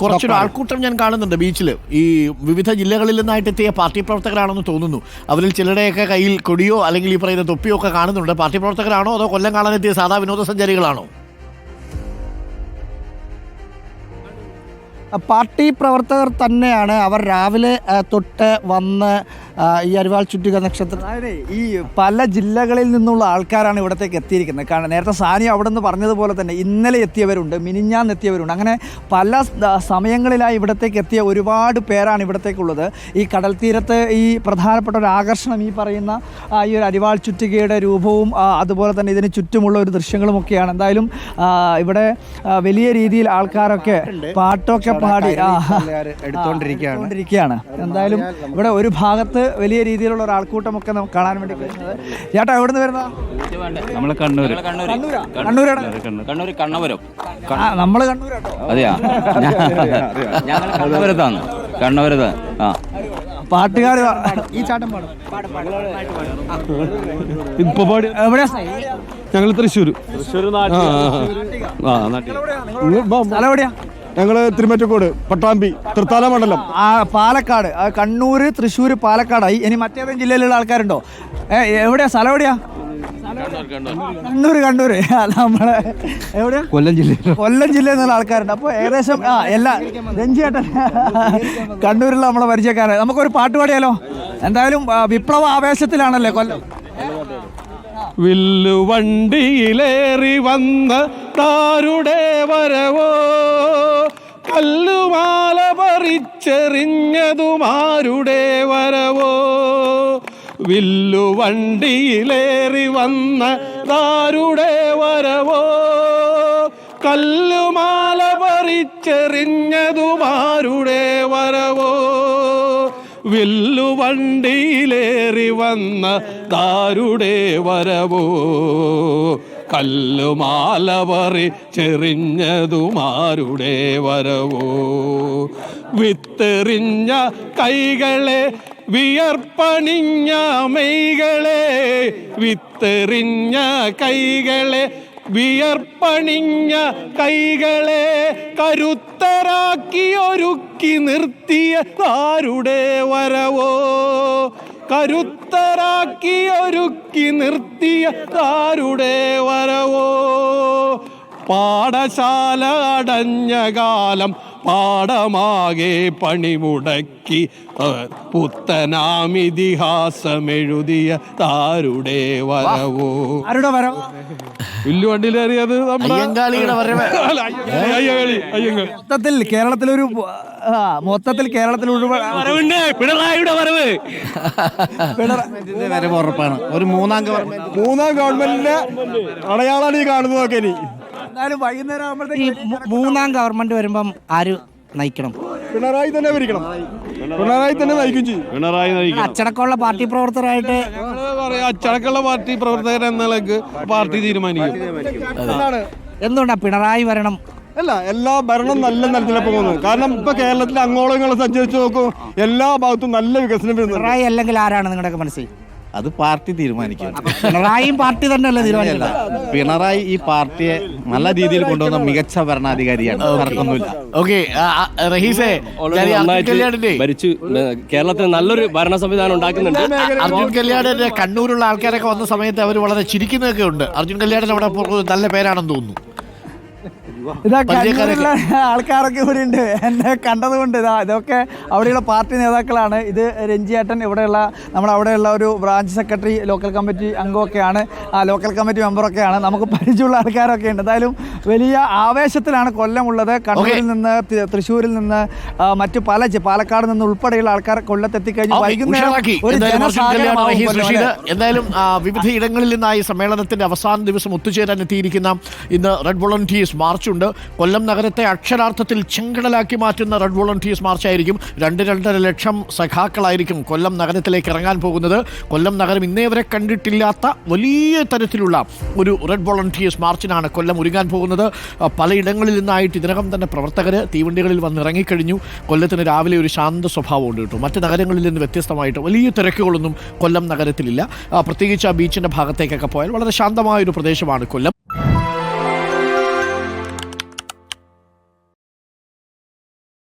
കുറച്ചൊരു ഡോക്ടർ ആൾക്കൂട്ടം ഞാൻ കാണുന്നുണ്ട് ബീച്ചിൽ ഈ വിവിധ ജില്ലകളിൽ നിന്നായിട്ട് എത്തിയ പാർട്ടി പ്രവർത്തകരാണെന്ന് തോന്നുന്നു. അവരിൽ ചിലരുടെയൊക്കെ കയ്യിൽ കൊടിയോ അല്ലെങ്കിൽ ഈ പറയുന്ന തൊപ്പിയോ ഒക്കെ കാണുന്നുണ്ട്. പാർട്ടി പ്രവർത്തകരാണോ അതോ കൊല്ലം കാണാനെത്തിയ സാധാ വിനോദസഞ്ചാരികളാണോ? പാർട്ടി പ്രവർത്തകർ തന്നെയാണ് അവർ രാവിലെ തൊട്ട് വന്ന് ഈ അരിവാൾ ചുറ്റിക നക്ഷത്രം. ഈ പല ജില്ലകളിൽ നിന്നുള്ള ആൾക്കാരാണ് ഇവിടത്തേക്ക് എത്തിയിരിക്കുന്നത്. കാരണം നേരത്തെ സാനി അവിടെ നിന്ന് പറഞ്ഞതുപോലെ തന്നെ ഇന്നലെ എത്തിയവരുണ്ട് മിനിഞ്ഞാന്ന് എത്തിയവരുണ്ട്. അങ്ങനെ പല സമയങ്ങളിലായി ഇവിടത്തേക്ക് എത്തിയ ഒരുപാട് പേരാണ് ഇവിടത്തേക്കുള്ളത്. ഈ കടൽ തീരത്ത് ഈ പ്രധാനപ്പെട്ട ഒരു ആകർഷണം ഈ പറയുന്ന ഈ ഒരു അരിവാൾ ചുറ്റികയുടെ രൂപവും അതുപോലെ തന്നെ ഇതിന് ചുറ്റുമുള്ള ഒരു ദൃശ്യങ്ങളും ഒക്കെയാണ് എന്തായാലും ഇവിടെ വലിയ രീതിയിൽ ആൾക്കാരൊക്കെ പാട്ടൊക്കെ പാടി എടുത്തോണ്ടിരിക്കുകയാണ്. എന്തായാലും ഇവിടെ ഒരു ഭാഗത്ത് വലിയ രീതിയിലുള്ള ഒരു ആൾക്കൂട്ടമൊക്കെ നമുക്ക് കാണാൻ വേണ്ടി കഴിഞ്ഞത് ചേട്ടാ എവിടെ നിന്ന് വരുന്ന നമ്മൾ കണ്ണൂര്. കണ്ണൂരാണ്? കണ്ണൂർ കണ്ണപുരം ആ നമ്മൾ കണ്ണൂരാട്ടോ. അതെയാ? ഞങ്ങൾ കണ്ണപുരത്താണ് കണ്ണപുരത്ത് ആ. പാട്ടുകാർ ഈ ചാട്ടം പാടും. ഇപ്പൊ പാടി. എവിടെയാ? ഞങ്ങൾ തൃശ്ശൂർ ആ നാട്ടിൽ എവിടെയാ ഞങ്ങൾ തിരുമറ്റക്കോട് പട്ടാമ്പി തൃത്താല മണ്ഡലം. ആ പാലക്കാട്. ആ കണ്ണൂര് തൃശ്ശൂർ പാലക്കാടായി. ഇനി മറ്റേതെങ്കിലും ജില്ലയിലുള്ള ആൾക്കാരുണ്ടോ? ഏ എവിടെയാ? സ്ഥലം എവിടെയാ? കണ്ണൂര് കണ്ണൂര്. നമ്മളെ എവിടെയാ? കൊല്ലം ജില്ല കൊല്ലം ജില്ലയിൽ നിന്നുള്ള ആൾക്കാരുണ്ട്. അപ്പോൾ ഏകദേശം ആ എല്ലാ രഞ്ജിയേട്ടൻ കണ്ണൂരിലുള്ള നമ്മളെ പരിചയക്കാരെ നമുക്കൊരു പാട്ട് പാടിയാലോ? എന്തായാലും വിപ്ലവ ആവേശത്തിലാണല്ലേ കൊല്ലം? വില്ലു വണ്ടിയിലേറി വന്ന താരുടെ വരവോ? കല്ലുമാല പറിച്ചെറിഞ്ഞതുമാരുടെ വരവോ? വില്ലു വണ്ടിയിലേറി വന്ന താരുടെ വരവോ? കല്ലുമാല പറിച്ചെറിഞ്ഞതുമാരുടെ വരവോ? വില്ലുവണ്ടിയിലേറി വന്ന താരുടെ വരവോ? കല്ലുമാല ചെറിഞ്ഞതുമാരുടെ വരവോ? വിത്തെറിഞ്ഞ കൈകളെ വിയർപ്പണിഞ്ഞ മെയ്കളെ വിത്തെറിഞ്ഞ കൈകളെ വിയർപ്പണിഞ്ഞ കൈകളെ കരുത്തരാക്കി ഒരുക്കി നിർത്തിയ താരുടെ വരവോ? കരുത്തരാക്കി ഒരുക്കി നിർത്തിയ താരുടെ വരവോ? പാഠശാല അടഞ്ഞ കാലം പാഠമാകെ പണിമുടക്കി പുത്തനാമിതിഹാസമെഴുതിയ താരുടെ വരവോ? ആരുടെ വരം വണ്ടിയിൽ അറിയാതെ അയ്യങ്കാളിയുടെ വരവ്. അല്ല, അയ്യങ്കാളി, അയ്യങ്കാളി അയ്യങ്കാളി മൊത്തത്തിൽ കേരളത്തിലൊരു ആ, മൊത്തത്തിൽ കേരളത്തിൽ ഒരുപാട് വരവുണ്ട്. പിണറായിയുടെ വരവ്. വരവ് ഉറപ്പാണ്. ഒരു മൂന്നാം ഗവൺമെന്റ് മൂന്നാം ഗവൺമെന്റിന്റെ അടയാളാണ് ഈ കാണുന്നതൊക്കെ ഇനി. എന്തായാലും വൈകുന്നേരം ഈ ആകുമ്പോഴത്തേക്ക് മൂ- മൂന്നാം ഗവൺമെന്റ് വരുമ്പം ആര് നയിക്കണം? പിണറായി തന്നെ ഭരിക്കണം. പിണറായി തന്നെ നയിക്കും ചെയ്യും. പിണറായി നയിക്കണം. അച്ചടക്കമുള്ള പാർട്ടി പ്രവർത്തകരായിട്ട് പറയാ അച്ചടക്കമുള്ള പാർട്ടി പ്രവർത്തകർ എന്ന നിലയ്ക്ക് പാർട്ടി തീരുമാനിക്കും. എന്തുകൊണ്ടാ പിണറായി വരണം? അല്ല എല്ലാ ഭരണം നല്ല നിലത്തിലാണ് പോകുന്നത്. കാരണം ഇപ്പൊ കേരളത്തിൽ അങ്ങോളങ്ങളെ ഇങ്ങോളം സഞ്ചരിച്ചു നോക്കും എല്ലാ ഭാഗത്തും നല്ല വികസനം വരുന്നു പിണറായി അല്ലെങ്കിൽ ആരാണ് നിങ്ങളുടെ മനസ്സിൽ? അത് പാർട്ടി തീരുമാനിക്കും. പിണറായിയും പാർട്ടി തന്നെയല്ലേ തീരുമാനിക്കുന്നത്? പിണറായി ഈ പാർട്ടിയെ നല്ല രീതിയിൽ കൊണ്ടുവന്ന മികച്ച ഭരണാധികാരിയാണ്. തർക്കമൊന്നുമില്ല ഓക്കെ റഹീസെ ഭരിച്ചു. കേരളത്തിൽ നല്ലൊരു ഭരണ സംവിധാനം ഉണ്ടാക്കുന്നുണ്ട്. അർജുൻ കല്യാണിന്റെ കണ്ണൂരുള്ള ആൾക്കാരൊക്കെ വന്ന സമയത്ത് അവർ വളരെ ചിരിക്കുന്നതൊക്കെ ഉണ്ട്. അർജുൻ കല്യാണിന് അവിടെ നല്ല പേരാണെന്ന് തോന്നുന്നു. ഇതാ കണ്ണൂരിലെ ആൾക്കാരൊക്കെ ഇവിടെ ഉണ്ട്. എന്നെ കണ്ടതുകൊണ്ട് ഇതാ ഇതൊക്കെ അവിടെയുള്ള പാർട്ടി നേതാക്കളാണ്. ഇത് രഞ്ജിയേട്ടൻ ഇവിടെയുള്ള നമ്മുടെ അവിടെയുള്ള ഒരു ബ്രാഞ്ച് സെക്രട്ടറി ലോക്കൽ കമ്മിറ്റി അംഗമൊക്കെയാണ്. ആ ലോക്കൽ കമ്മിറ്റി മെമ്പറൊക്കെയാണ്. നമുക്ക് പരിചയമുള്ള ആൾക്കാരൊക്കെ ഉണ്ട്. എന്തായാലും വലിയ ആവേശത്തിലാണ് കൊല്ലം കൊല്ലമുള്ളത്. കണ്ണൂരിൽ നിന്ന് തൃശ്ശൂരിൽ നിന്ന് മറ്റു പല പാലക്കാട് നിന്ന് ഉൾപ്പെടെയുള്ള ആൾക്കാർ കൊല്ലത്തെത്തിക്കഴിഞ്ഞു വൈകുന്നേരം ഒരു എന്തായാലും വിവിധ ഇടങ്ങളിൽ നിന്നായി സമ്മേളനത്തിന്റെ അവസാന ദിവസം ഒത്തുചേരാൻ എത്തിയിരിക്കുന്ന ഇന്ന് റെഡ് വോളണ്ടിയേഴ്സ് മാർച്ച് ഉണ്ട് കൊല്ലം നഗരത്തെ അക്ഷരാർത്ഥത്തിൽ ചെങ്കടലാക്കി മാറ്റുന്ന റെഡ് വോളണ്ടിയേഴ്സ് മാർച്ച് ആയിരിക്കും രണ്ട് രണ്ടര ലക്ഷം സഖാക്കളായിരിക്കും കൊല്ലം നഗരത്തിലേക്ക് ഇറങ്ങാൻ പോകുന്നത്. കൊല്ലം നഗരം ഇന്നേ വരെ കണ്ടിട്ടില്ലാത്ത വലിയ തരത്തിലുള്ള ഒരു റെഡ് വോളണ്ടിയേഴ്സ് മാർച്ചിനാണ് കൊല്ലം ഒരുങ്ങാൻ പോകുന്നത്. പലയിടങ്ങളിൽ നിന്നായിട്ട് ഇതിനകം തന്നെ പ്രവർത്തകർ തീവണ്ടികളിൽ വന്ന് ഇറങ്ങിക്കഴിഞ്ഞു. കൊല്ലത്തിന് രാവിലെ ഒരു ശാന്ത സ്വഭാവമുണ്ട് കേട്ടോ. മറ്റ് നഗരങ്ങളിൽ നിന്ന് വ്യത്യസ്തമായിട്ട് വലിയ തിരക്കുകളൊന്നും കൊല്ലം നഗരത്തിലില്ല. പ്രത്യേകിച്ച് ആ ബീച്ചിന്റെ ഭാഗത്തേക്കൊക്കെ പോയാൽ വളരെ ശാന്തമായ ഒരു പ്രദേശമാണ് കൊല്ലം.